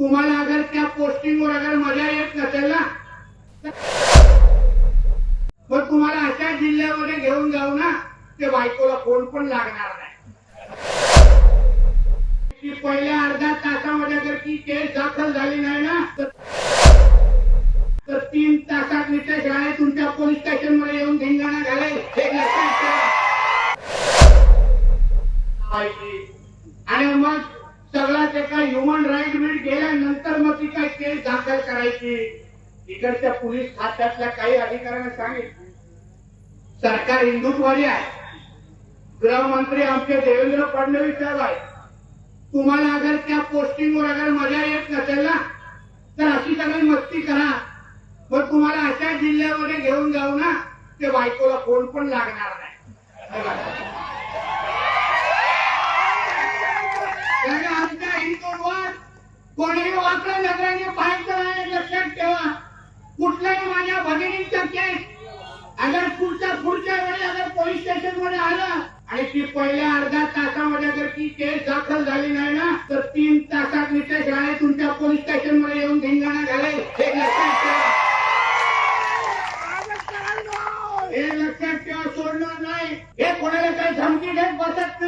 तुम्हाला अगर त्या पोस्टिंगवर अगर मजा येत नसेल ना मग तुम्हाला अशा जिल्ह्यामध्ये घेऊन जाऊ ना ते बायकोला फोन पण लागणार नाही. पहिल्या अर्ध्या तासामध्ये जर ती केस दाखल झाली नाही ना तर तीन तासात नित्य शाळेत तुमच्या पोलीस स्टेशनमध्ये येऊन धिंगाणा घालेल. हे लक्षात आणि मग सगळा एका ह्युमन राईट गेल्यानंतर मग ती काय केस दाखल करायची? इकडच्या पोलीस खात्यातल्या काही अधिकाऱ्यांना सांगितलं. सरकार हिंदुत्ववादी आहे. गृहमंत्री आमचे देवेंद्र फडणवीस साहेब आहे तुम्हाला अगर त्या पोस्टिंगवर अगर मजा येत नसेल ना तर अशी सगळी मस्ती करा. मग तुम्हाला अशा जिल्ह्यामध्ये घेऊन जाऊ ना ते बायकोला फोन पण लागणार नाही. कोणीही वाकडं नजराने पाहायचं नाही लक्षात ठेवा. कुठल्याही माझ्या भगिनीचा केस अगर पुढच्या पुढच्या वेळी अगर पोलीस स्टेशनमध्ये आलं आणि ती पहिल्या अर्ध्या तासामध्ये जर ती केस दाखल झाली नाही ना तर तीन तासात नित्य शाळेत तुमच्या पोलीस स्टेशनमध्ये येऊन धिंगाणा घालेल. हे लक्षात ठेवा. हे लक्षात ठेवा सोडणार नाही. हे कोणाला काही धमकी देत बसत